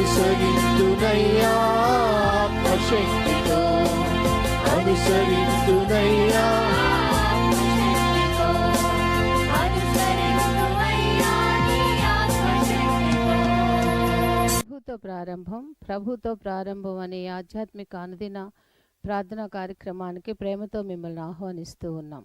అనుసరించునయ్యా శక్తితో అనుసరించునయ్యా. ప్రభుతో ప్రారంభం ప్రభుతో ప్రారంభం అనే ఆధ్యాత్మిక అనుదిన ప్రార్థనా కార్యక్రమానికి ప్రేమతో మిమ్మల్ని ఆహ్వానిస్తూ ఉన్నాం.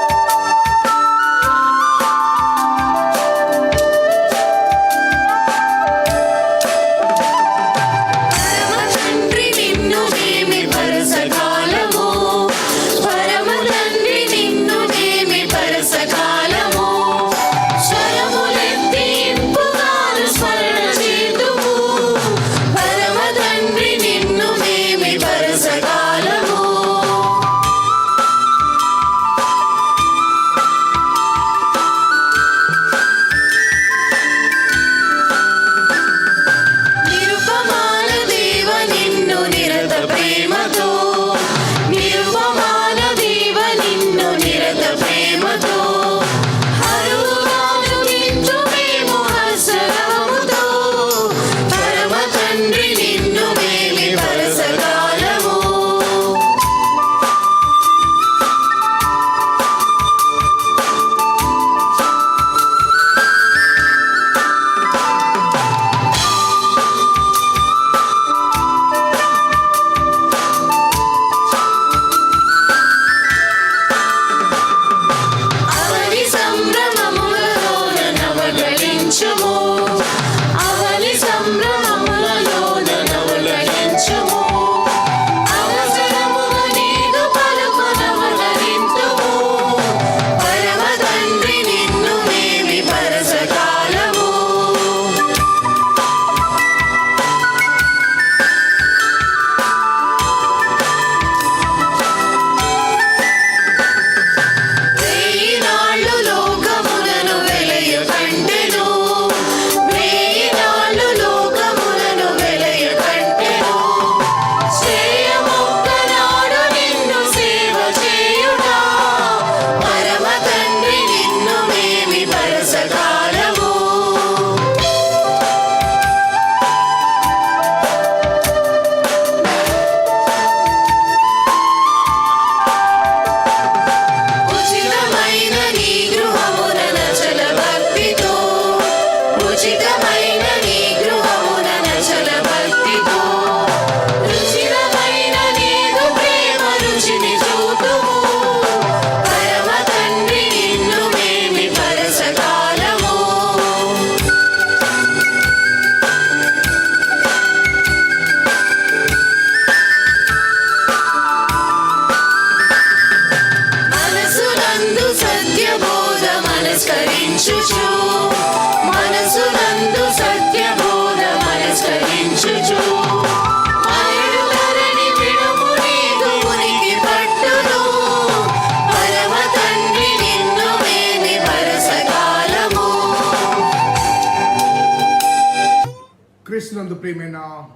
క్రీస్తునందు ప్రియమైన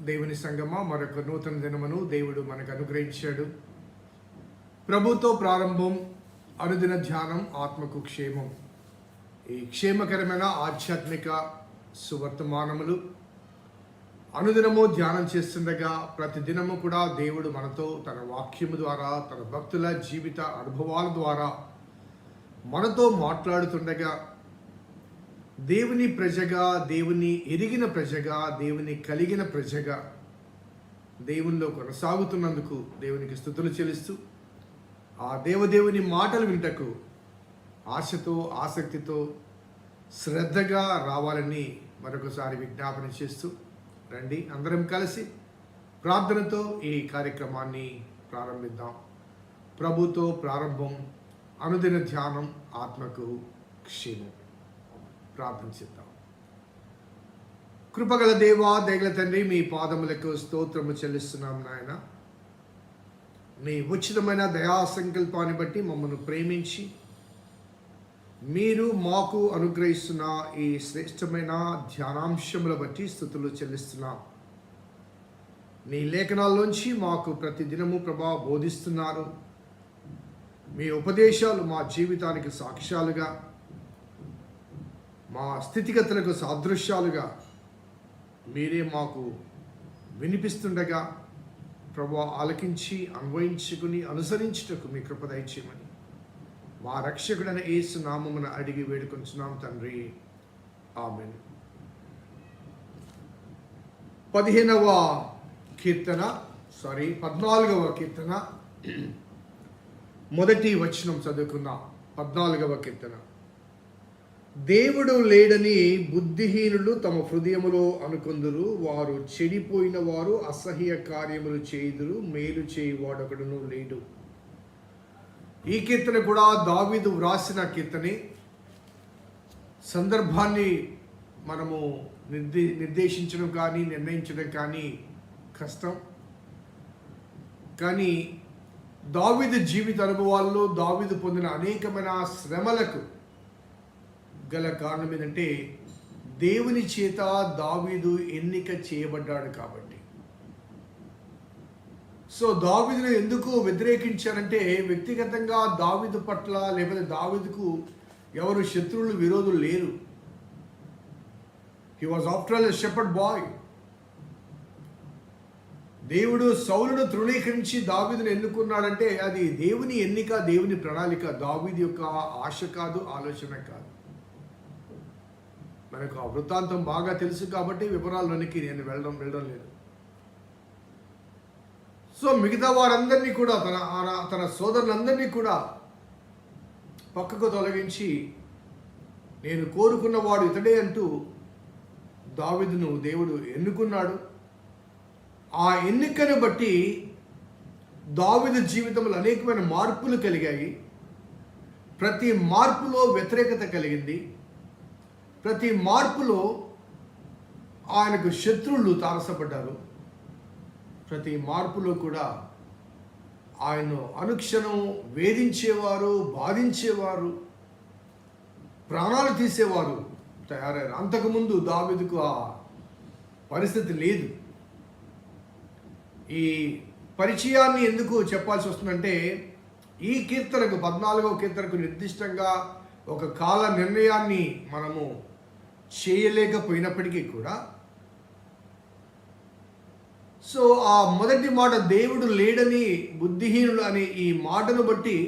దేవుని సంగమ మరొక నూతన దినమును దేవుడు మనకు అనుగ్రహించాడు. ప్రభుతో ప్రారంభం అనుదిన ధ్యానం ఆత్మకు క్షేమం. ఈ క్షేమకరమైన ఆధ్యాత్మిక సువర్తమానములు. అనుదినము ధ్యానం చేస్తుండగా ప్రతి దినము కూడా దేవుడు మనతో తన వాక్యము ద్వారా తన భక్తుల జీవిత అనుభవాల ద్వారా మనతో మాట్లాడుతుండగా దేవుని ప్రజగా దేవుని ఎరిగిన ప్రజగా దేవుని కలిగిన ప్రజగా దేవునిలో కొనసాగుతున్నందుకు దేవునికి స్థుతులు చెల్లిస్తూ ఆ దేవదేవుని మాటలు వింటకు ఆశతో ఆసక్తితో శ్రద్ధగా రావాలని మరొకసారి విజ్ఞాపన చేస్తూ రండి అందరం కలిసి ప్రార్థనతో ఈ కార్యక్రమాన్ని ప్రారంభిద్దాం. ప్రభుతో ప్రారంభం అనుదిన ధ్యానం ఆత్మకు క్షీణం. ప్రార్థించిద్దాం కృపగల దేవా దేగల తండ్రి మీ పాదములకు స్తోత్రము చెల్లిస్తున్నాం నాయన. మీ ఉచితమైన దయా సంకల్పాన్ని బట్టి మమ్మల్ని ప్రేమించి మీరు మాకు అనుగ్రహిస్తున్న ఈ శ్రేష్టమైన ధ్యానాంశముల బట్టి స్థుతులు చెల్లిస్తున్నాం. నీ లేఖనాల్లోంచి మాకు ప్రతి దినము ప్రభా బోధిస్తున్నారు. మీ ఉపదేశాలు మా జీవితానికి సాక్ష్యాలుగా మా స్థితిగతులకు సాదృశ్యాలుగా మీరే మాకు వినిపిస్తుండగా ప్రభు ఆలకించి అన్వయించుకుని అనుసరించుటకు మీ కృప దయచేయమని. మా రక్షకుడైన ఏసు నామమున అడిగి వేడుకొంచున్నాం తండ్రి. ఆమెన్. పదిహేనవ కీర్తన సారీ పద్నాలుగవ కీర్తన. మొదటి వచనం చదువుకుందాం. పద్నాలుగవ కీర్తన. దేవుడు లేడని బుద్ధిహీనులు తమ హృదయములో అనుకొందురు వారు చెడిపోయిన వారు అసహ్య కార్యములు చేయుదురు మేలు చేయువాడొకడును లేడు. ఈ కీర్తన కూడా దావీదు వ్రాసిన కీర్తనే. సందర్భాన్ని మనము నిర్దే నిర్దేశించడం కానీ నిర్ణయించడం కానీ కష్టం. కానీ దావిదు జీవిత అనుభవాల్లో దావిదు పొందిన అనేకమైన శ్రమలకు గల కారణం ఏంటంటే దేవుని చేత దావీదు ఎన్నిక చేయబడ్డాడు కాబట్టి. సో దావీదును ఎందుకు వ్యతిరేకించారంటే వ్యక్తిగతంగా దావీదు పట్ల లేకపోతే దావీదుకు ఎవరు శత్రువులు విరోధులు లేరు. He was after all shepherd boy దేవుడు సౌలును తృణీకరించి దావీదును ఎన్నుకున్నాడంటే అది దేవుని ఎన్నిక దేవుని ప్రణాళిక. దావీది యొక్క ఆశ కాదు ఆలోచన కాదు. మనకు ఆ వృత్తాంతం బాగా తెలుసు కాబట్టి వివరాల్లోనికి నేను వెళ్ళడం వెళ్ళడం లేదు. సో మిగతా వారందరినీ కూడా తన ఆన- తన సోదరులందరినీ కూడా పక్కకు తొలగించి నేను కోరుకున్నవాడు ఇతడే అంటూ దావిదును దేవుడు ఎన్నుకున్నాడు. ఆ ఎన్నికను బట్టి దావిదు జీవితంలో అనేకమైన మార్పులు కలిగాయి. ప్రతి మార్పులో వ్యతిరేకత కలిగింది. ప్రతి మార్పులో ఆయనకు శత్రువులు తారసపడ్డారు. ప్రతి మార్పులో కూడా ఆయన అనుక్షణం వేధించేవారు బాధించేవారు ప్రాణాలు తీసేవారు తయారయ్యారు. అంతకుముందు దావిదుకు ఆ పరిస్థితి లేదు. ఈ పరిచయాన్ని ఎందుకు చెప్పాల్సి వస్తుందంటే ఈ కీర్తనకు పద్నాలుగవ కీర్తనకు నిర్దిష్టంగా ఒక కాల నిర్ణయాన్ని మనము చేయలేకపోయినప్పటికీ కూడా. సో ఆ మొదటి మాట దేవుడు లేడని బుద్ధిహీనుడు అనే ఈ మాటను బట్టి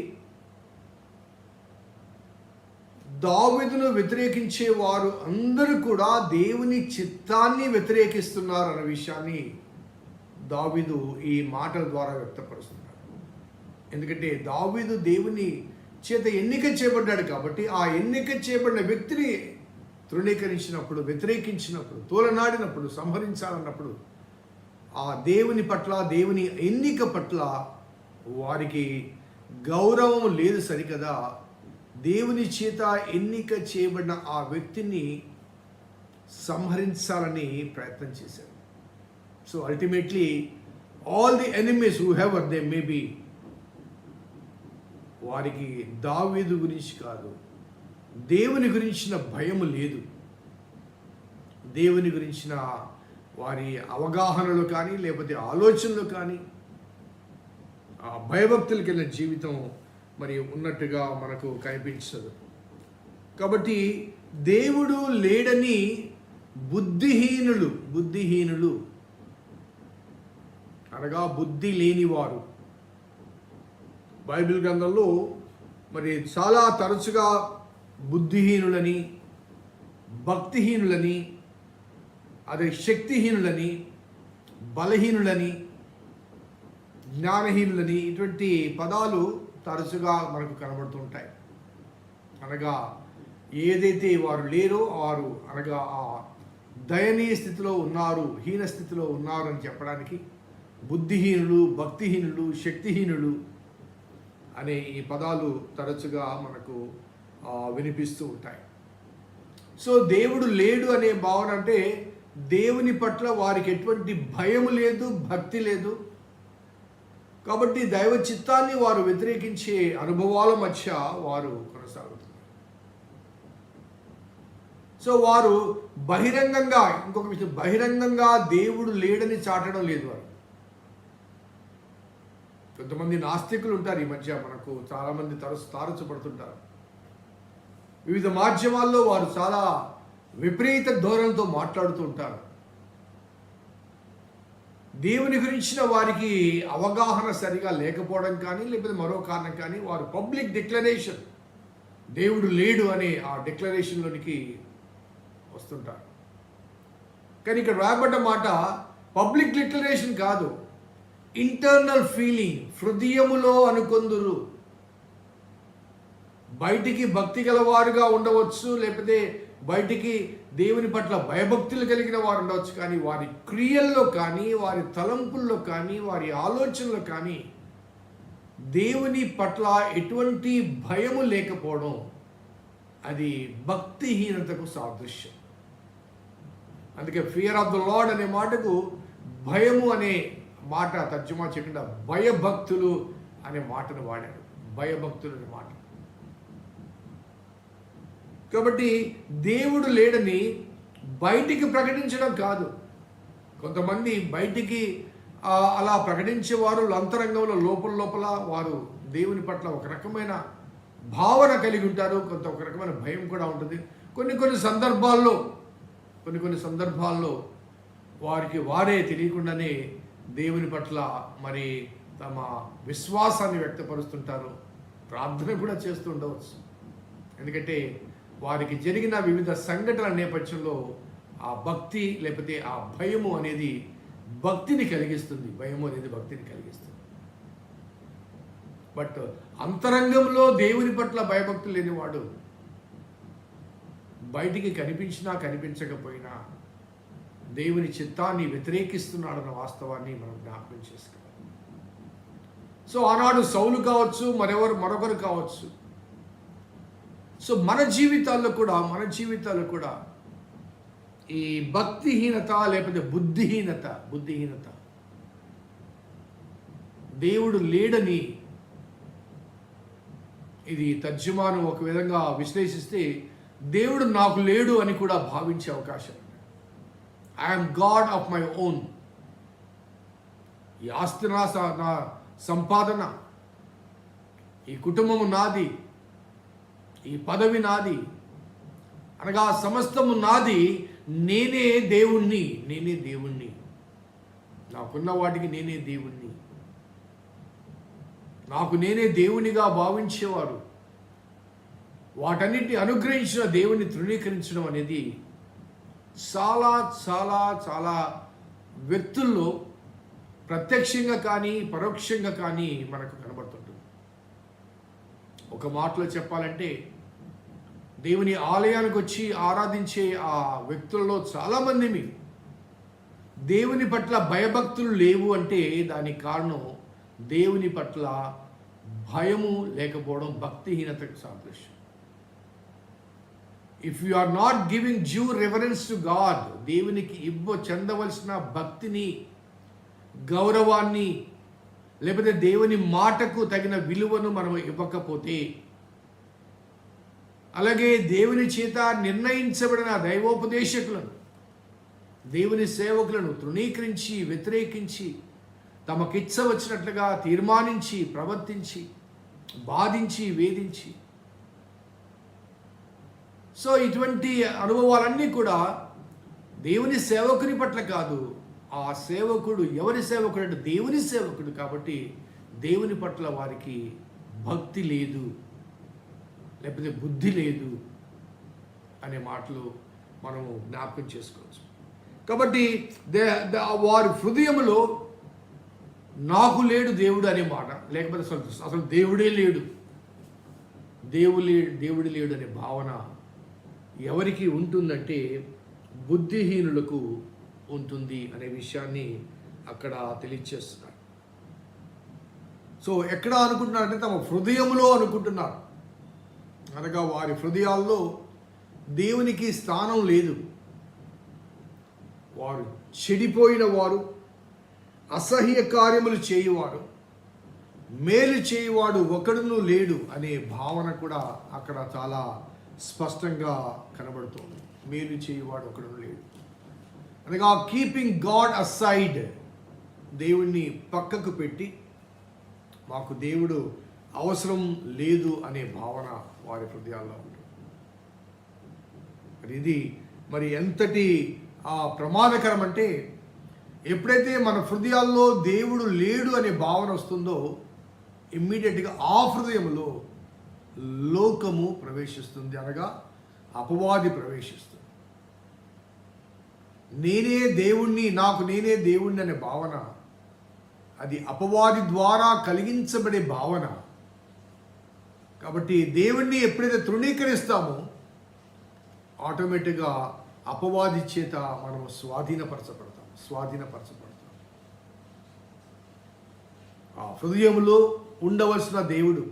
దావిదును వ్యతిరేకించే వారు అందరూ కూడా దేవుని చిత్తాన్ని వ్యతిరేకిస్తున్నారు అనే విషయాన్ని దావిదు ఈ మాటల ద్వారా వ్యక్తపరుస్తున్నారు ఎందుకంటే దావీదు దేవుని చేత ఎన్నిక చేయబడ్డాడు కాబట్టి ఆ ఎన్నిక చేయబడిన వ్యక్తిని తృణీకరించినప్పుడు వ్యతిరేకించినప్పుడు తోలనాడినప్పుడు సంహరించాలన్నప్పుడు ఆ దేవుని పట్ల దేవుని ఎన్నిక పట్ల వారికి గౌరవం లేదు సరికదా. దేవుని చేత ఎన్నిక చేయబడిన ఆ వ్యక్తిని సంహరించాలని ప్రయత్నం చేశారు. So ultimately all the enemies who ever they maybe వారికి దావీదు గురించి కాదు దేవుని గురించిన భయము లేదు. దేవుని గురించిన వారి అవగాహనలు కానీ లేకపోతే ఆలోచనలు కానీ ఆ భయభక్తులకి వెళ్ళిన జీవితం మరి ఉన్నట్టుగా మనకు కనిపించదు. కాబట్టి దేవుడు లేడని బుద్ధిహీనులు బుద్ధిహీనులు అనగా బుద్ధి లేనివారు. బైబిల్ గ్రంథంలో మరి చాలా తరచుగా బుద్ధిహీనులని భక్తిహీనులని అదే శక్తిహీనులని బలహీనులని జ్ఞానహీనులని ఇటువంటి పదాలు తరచుగా మనకు కనబడుతుంటాయి. అనగా ఏదైతే వారు లేరో వారు అనగా ఆ దయనీయ స్థితిలో ఉన్నారు హీన స్థితిలో ఉన్నారు అని చెప్పడానికి బుద్ధిహీనులు భక్తిహీనులు శక్తిహీనులు అనే ఈ పదాలు తరచుగా మనకు వినిపిస్తూ ఉంటాయి. సో దేవుడు లేడు అనే భావన అంటే దేవుని పట్ల వారికి ఎటువంటి భయం లేదు భక్తి లేదు. కాబట్టి దైవ చిత్తాన్ని వారు వ్యతిరేకించే అనుభవాల మధ్య వారు కొనసాగుతున్నారు. సో వారు బహిరంగంగా ఇంకొక విషయం బహిరంగంగా దేవుడు లేడని చాటడం లేదు వారు. కొంతమంది నాస్తికులు ఉంటారు ఈ మధ్య మనకు చాలామంది తరచు తారచబడుతుంటారు వివిధ మాధ్యమాల్లో వారు చాలా విపరీత ధోరణితో మాట్లాడుతూ ఉంటారు. దేవుని గురించిన వారికి అవగాహన సరిగా లేకపోవడం కానీ లేకపోతే మరో కారణం కానీ వారు పబ్లిక్ డిక్లరేషన్ దేవుడు లేడు అనే ఆ డిక్లరేషన్లోనికి వస్తుంటారు. కానీ ఇక్కడ రాబడ్డ మాట పబ్లిక్ డిక్లరేషన్ కాదు. ఇంటర్నల్ ఫీలింగ్ హృదయములో అనుకొందురు. బయటికి భక్తి గలవారుగా ఉండవచ్చు లేకపోతే బయటికి దేవుని పట్ల భయభక్తులు కలిగిన వారు ఉండవచ్చు కానీ వారి క్రియల్లో కానీ వారి తలంపుల్లో కానీ వారి ఆలోచనలో కానీ దేవుని పట్ల ఎటువంటి భయము లేకపోవడం అది భక్తిహీనతకు సాదృశ్యం. అందుకే ఫియర్ ఆఫ్ ద లార్డ్ అనే మాటకు భయము అనే మాట తర్జుమా చేయకుండా భయభక్తులు అనే మాటను వాడాడు. భయభక్తులు అనే మాట. కాబట్టి దేవుడు లేడని బయటికి ప్రకటించడం కాదు. కొంతమంది బయటికి అలా అలా ప్రకటించేవారు అంతరంగంలో లోపల లోపల వారు దేవుని పట్ల ఒక రకమైన భావన కలిగి ఉంటారు. కొంత ఒక రకమైన భయం కూడా ఉంటుంది. కొన్ని కొన్ని సందర్భాల్లో కొన్ని కొన్ని సందర్భాల్లో వారికి వారే తెలియకుండానే దేవుని పట్ల మరి తమ విశ్వాసాన్ని వ్యక్తపరుస్తుంటారు. ప్రార్థన కూడా చేస్తుండవచ్చు ఎందుకంటే వారికి జరిగిన వివిధ సంఘటనల నేపథ్యంలో ఆ భక్తి లేకపోతే ఆ భయము అనేది భక్తిని కలిగిస్తుంది. భయము అనేది భక్తిని కలిగిస్తుంది. బట్ అంతరంగంలో దేవుని పట్ల భయభక్తులు లేనివాడు బయటికి కనిపించినా కనిపించకపోయినా దేవుని చిత్తాన్ని వ్యతిరేకిస్తున్నాడన్న వాస్తవాన్ని మనం జ్ఞాపకం చేసుకోవాలి. సో ఆనాడు సౌలు కావచ్చు మరెవరు మరొకరు కావచ్చు సో మన జీవితాల్లో కూడా మన జీవితాల్లో కూడా ఈ భక్తిహీనత లేకపోతే బుద్ధిహీనత బుద్ధిహీనత దేవుడు లేడని ఇది తర్జుమాను ఒక విధంగా విశ్లేషిస్తే దేవుడు నాకు లేడు అని కూడా భావించే అవకాశం I'm God of my own ఈ ఆస్తి నా స- నా సంపాదన ఈ కుటుంబము నాది ఈ పదవి నాది. అనగా సమస్తము నాది. నేనే దేవుణ్ణి నేనే దేవుణ్ణి. నాకున్న వాటికి నేనే దేవుణ్ణి. నాకు నేనే దేవునిగా భావించేవారు. వాటన్నిటిని అనుగ్రహించిన దేవుని తృణీకరించడం అనేది చాలా చాలా చాలా వ్యక్తుల్లో ప్రత్యక్షంగా కానీ పరోక్షంగా కానీ మనకు కనబడుతుంటుంది. ఒక మాటలో చెప్పాలంటే దేవుని ఆలయానికి వచ్చి ఆరాధించే ఆ వ్యక్తులలో చాలామంది దేవుని పట్ల భయభక్తులు లేవు అంటే దానికి కారణం దేవుని పట్ల భయము లేకపోవడం భక్తిహీనతకు సాదృశ్యం. If you are not giving due reference to God దేవునికి ఇవ్వ చెందవలసిన భక్తిని గౌరవాన్ని లేకపోతే దేవుని మాటకు తగిన విలువను మనం ఇవ్వకపోతే అలాగే దేవుని చేత నిర్ణయించబడిన దైవోపదేశకులను దేవుని సేవకులను తృణీకరించి వ్యతిరేకించి తమకిచ్చ వచ్చినట్లుగా తీర్మానించి ప్రవర్తించి బాధించి వేధించి. సో ఇటువంటి అనుభవాలన్నీ కూడా దేవుని సేవకుని పట్ల కాదు ఆ సేవకుడు ఎవరి సేవకుడు అంటే దేవుని సేవకుడు కాబట్టి దేవుని పట్ల వారికి భక్తి లేదు. లేకపోతే బుద్ధి లేదు అనే మాటలు మనము జ్ఞాపకం చేసుకోవచ్చు. కాబట్టి దే వారి హృదయములో నాకు లేడు దేవుడు అనే మాట లేకపోతే అసలు అసలు దేవుడే లేడు. దేవులే దేవుడు లేడు అనే భావన ఎవరికి ఉంటుందంటే బుద్ధిహీనులకు ఉంటుంది అనే విషయాన్ని అక్కడ తెలియచేస్తున్నారు. సో ఎక్కడ అనుకుంటున్నారంటే తమ హృదయంలో అనుకుంటున్నారు. అనగా వారి హృదయాల్లో దేవునికి స్థానం లేదు. వారు చెడిపోయిన వారు అసహ్య కార్యములు చేయువారు మేలు చేయువాడు ఒకడును లేడు అనే భావన కూడా అక్కడ చాలా స్పష్టంగా కనబడుతోంది. మేలు చేయువాడు ఒకడును లేడు. అనగా కీపింగ్ గాడ్ అసైడ్ దేవుణ్ణి పక్కకు పెట్టి మాకు దేవుడు అవసరం లేదు అనే భావన వారి హృదయాల్లో ఉంటుంది. మరి ఇది మరి ఎంతటి ఆ ప్రమాదకరం అంటే ఎప్పుడైతే మన హృదయాల్లో దేవుడు లేడు అనే భావన వస్తుందో ఇమ్మీడియట్గా ఆ హృదయంలో లోకము ప్రవేశిస్తుంది అనగా అపవాది ప్రవేశిస్తుంది. నేనే దేవుణ్ణి నాకు నేనే దేవుణ్ణి అనే భావన అది అపవాది ద్వారా కలిగించబడే భావన కాబట్టి దేవుణ్ణి ఎప్పుడైతే తృణీకరిస్తామో ఆటోమేటిక్గా అపవాది చేత మనం స్వాధీనపరచబడతాం స్వాధీనపరచబడతాం. ఆ హృదయంలో ఉండవలసిన దేవుడు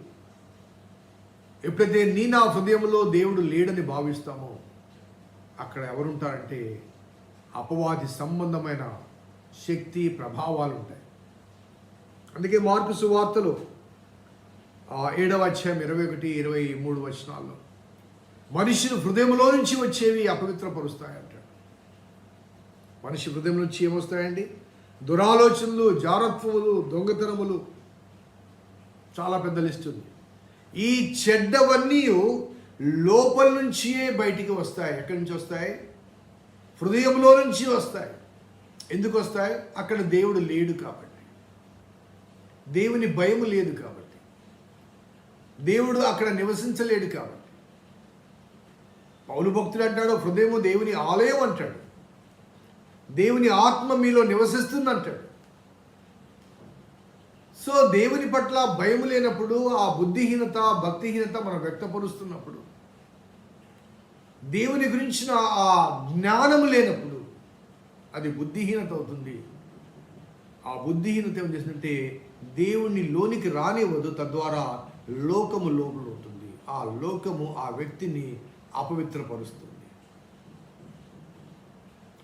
ఎప్పుడైతే నీ నా హృదయంలో దేవుడు లేడని భావిస్తామో అక్కడ ఎవరుంటారంటే అపవాది సంబంధమైన శక్తి ప్రభావాలు ఉంటాయి అందుకే మార్పు సువార్తలు ఏడవ అధ్యాయం ఇరవై ఒకటి ఇరవై మూడు వచనాల్లో. మనిషిని హృదయంలో నుంచి వచ్చేవి అపవిత్రపరుస్తాయి మనిషి హృదయం నుంచి ఏమొస్తాయండి? దురాలోచనలు జారత్వములు దొంగతనములు. చాలా పెద్ద లిస్ట్ ఉంది. ఈ చెడ్డవన్నీ లోపల నుంచియే బయటికి వస్తాయి. ఎక్కడి నుంచి వస్తాయి? హృదయంలో నుంచి వస్తాయి. ఎందుకు వస్తాయి? అక్కడ దేవుడు లేడు కాబట్టి. దేవుని భయం లేదు కాబట్టి. దేవుడు అక్కడ నివసించలేడు కాబట్టి. పౌలు భక్తుడు అంటాడు హృదయము దేవుని ఆలయం అంటాడు. దేవుని ఆత్మ మీలో నివసిస్తుంది అంటాడు. సో దేవుని పట్ల భయం లేనప్పుడు ఆ బుద్ధిహీనత భక్తిహీనత మనం వ్యక్తపరుస్తున్నప్పుడు దేవుని గురించిన ఆ జ్ఞానం లేనప్పుడు అది బుద్ధిహీనత అవుతుంది. ఆ బుద్ధిహీనత ఏం చేసిందంటే దేవుణ్ణి లోనికి రానివ్వదు తద్వారా లోకము లోపలవుతుంది ఆ లోకము ఆ వ్యక్తిని అపవిత్రపరుస్తుంది.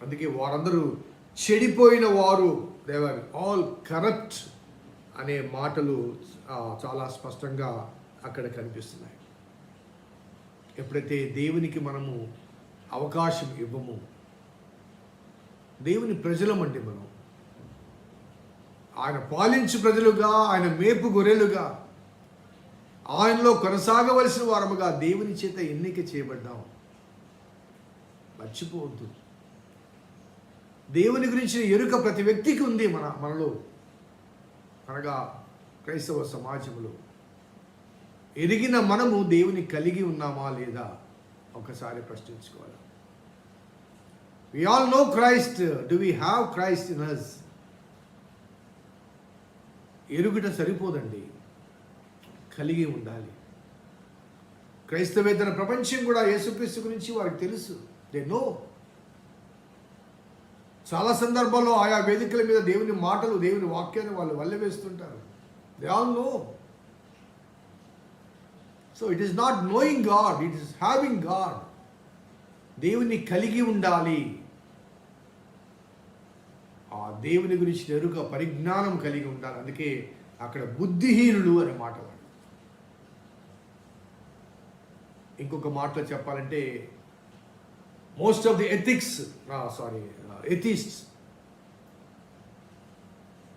అందుకే వారందరూ చెడిపోయిన వారు దేవర్ ఆల్ కరప్ట్ అనే మాటలు చాలా స్పష్టంగా అక్కడ కనిపిస్తున్నాయి. ఎప్పుడైతే దేవునికి మనము అవకాశం ఇవ్వము దేవుని ప్రజలమండి మనం. ఆయన పాలించు ప్రజలుగా ఆయన మేపు గొర్రెలుగా ఆయనలో కొనసాగవలసిన వారముగా దేవుని చేత ఎన్నిక చేయబడ్డాం. మర్చిపోవద్దు. దేవుని గురించిన ఎరుక ప్రతి వ్యక్తికి ఉంది మన మనలో. అనగా క్రైస్తవ సమాజంలో. ఎరిగిన మనము దేవుని కలిగి ఉన్నామా లేదా ఒకసారి ప్రశ్నించుకోవాలి. We all know Christ do we have Christ in us ఎరుగుట సరిపోదండి. కలిగి ఉండాలి. క్రైస్తవేతర ప్రపంచం కూడా యేసుక్రీస్తు గురించి వారికి తెలుసు. దే నో చాలా సందర్భాల్లో ఆయా వేదికల మీద దేవుని మాటలు దేవుని వాక్యాన్ని వాళ్ళు వల్లవేస్తుంటారు. They all know so it is not knowing God it is having God దేవుని కలిగి ఉండాలి. ఆ దేవుని గురించి ఎరుక పరిజ్ఞానం కలిగి ఉండాలి. అందుకే అక్కడ బుద్ధిహీనులు అనే మాట వాడు ఇంకొక మాటలో చెప్పాలంటే most of the ethics sorry atheists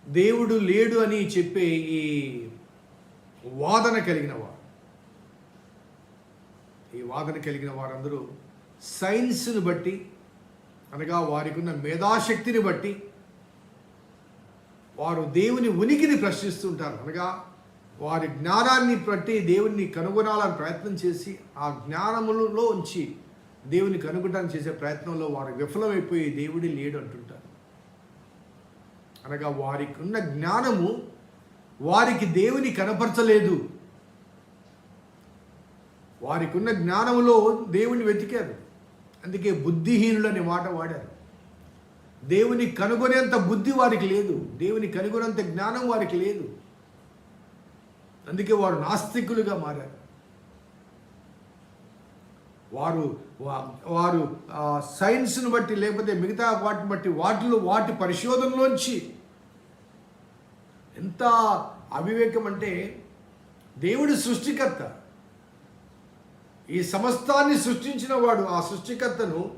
దేవుడు లేడు అని చెప్పే ఈ వాదన కలిగిన వారు. ఈ వాదన కలిగిన వారందరూ సైన్స్ని బట్టి అనగా వారికి ఉన్న మేధాశక్తిని బట్టి వారు దేవుని ఉనికిని ప్రశ్నిస్తుంటారు. అనగా వారి జ్ఞానాన్ని బట్టి దేవుణ్ణి కనుగొనాలని ప్రయత్నం చేసి ఆ జ్ఞానములో ఉంచి దేవుని కనుగొనడానికి చేసే ప్రయత్నంలో వారు విఫలమైపోయి దేవుడి లేడు అంటుంటారు. అనగా వారికి ఉన్న జ్ఞానము వారికి దేవుని కనపరచలేదు. వారికి ఉన్న జ్ఞానములో దేవుని వెతికారు. అందుకే బుద్ధిహీనులు అనే మాట వాడారు. దేవుని కనుగొనేంత బుద్ధి వారికి లేదు. దేవుని కనుగొనేంత జ్ఞానం వారికి లేదు. అందుకే వారు నాస్తికులుగా మారారు. వారు వారు సైన్స్ను బట్టి లేకపోతే మిగతా వాటిని బట్టి వాటిలో వాటి పరిశోధనలోంచి ఎంత అవివేకం అంటే దేవుడి సృష్టికర్త. ఈ సమస్తాన్ని సృష్టించిన వాడు ఆ సృష్టికర్తను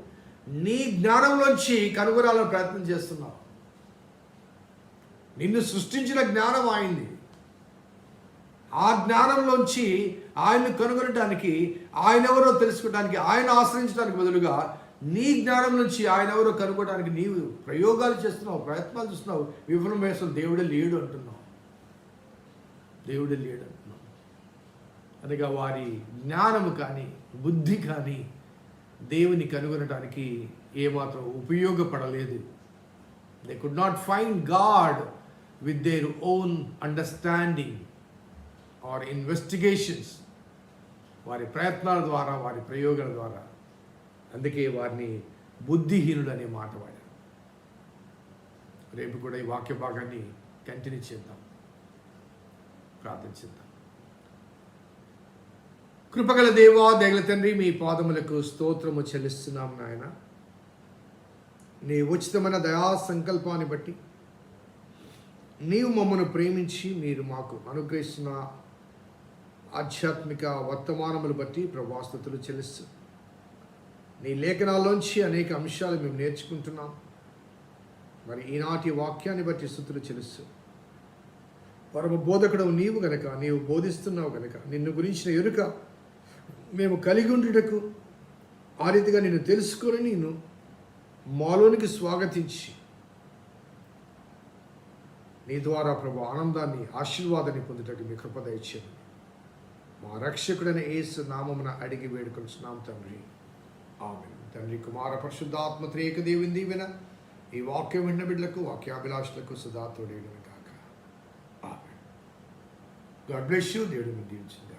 నీ జ్ఞానంలోంచి కనుగొనాలని ప్రయత్నం చేస్తున్నావు. నిన్ను సృష్టించిన జ్ఞానం ఆయన్ని ఆ జ్ఞానంలోంచి ఆయన్ను కనుగొనడానికి ఆయన ఎవరో తెలుసుకోవడానికి ఆయన ఆశ్రయించడానికి బదులుగా నీ జ్ఞానం నుంచి ఆయన ఎవరో కనుగొనడానికి నీవు ప్రయోగాలు చేస్తున్నావు ప్రయత్నాలు చేస్తున్నావు. విఫలం వేసిన దేవుడే లేడు అంటున్నావు. దేవుడే లేడు అంటున్నావు. అనగా వారి జ్ఞానము కానీ బుద్ధి కానీ దేవుని కనుగొనడానికి ఏమాత్రం ఉపయోగపడలేదు. They could not find God with their own understanding or investigations. వారి ప్రయత్నాల ద్వారా వారి ప్రయోగాల ద్వారా. అందుకే వారిని బుద్ధిహీనుడు అనే మాట వాడారు. రేపు కూడా ఈ వాక్య భాగాన్ని కంటిన్యూ చేద్దాం. ప్రార్థించిద్దాం కృపగల దేవా దగల తండ్రి మీ పాదములకు స్తోత్రము చెల్లిస్తున్నాం నాయన. నీ ఉచితమైన దయా సంకల్పాన్ని బట్టి నీవు మమ్మను ప్రేమించి మీరు మాకు అనుగ్రహిస్తున్న ఆధ్యాత్మిక వర్తమానములు బట్టి ప్రభాస్తుతులు చెల్లిస్తు నీ లేఖనాల్లోంచి అనేక అంశాలు మేము నేర్చుకుంటున్నాం. మరి ఈనాటి వాక్యాన్ని బట్టి స్థుతులు చెల్లిస్తూ పరమ బోధకుడు నీవు గనక నీవు బోధిస్తున్నావు గనక నిన్ను గురించిన ఎరుక మేము కలిగి ఉండుటకు ఆ రీతిగా నిన్ను తెలుసుకొని నేను మాలోనికి స్వాగతించి నీ ద్వారా ప్రభు ఆనందాన్ని ఆశీర్వాదాన్ని పొందుటకు మీ కృప దయచేయండి. మా రక్షకుడైన ఏసు నామమున అడిగి వేడుకొలుచున్నాం తండ్రి. ఆమె తండ్రి కుమార పరిశుద్ధాత్మ త్రేక దేవుని దీవెన ఈ వాక్యం విన్న బిడ్డలకు వాక్యాభిలాషులకు సదా తోడేయడం కాక ఆమె గాడ్ బ్లెస్ యూ. దేవుడు దీవించింది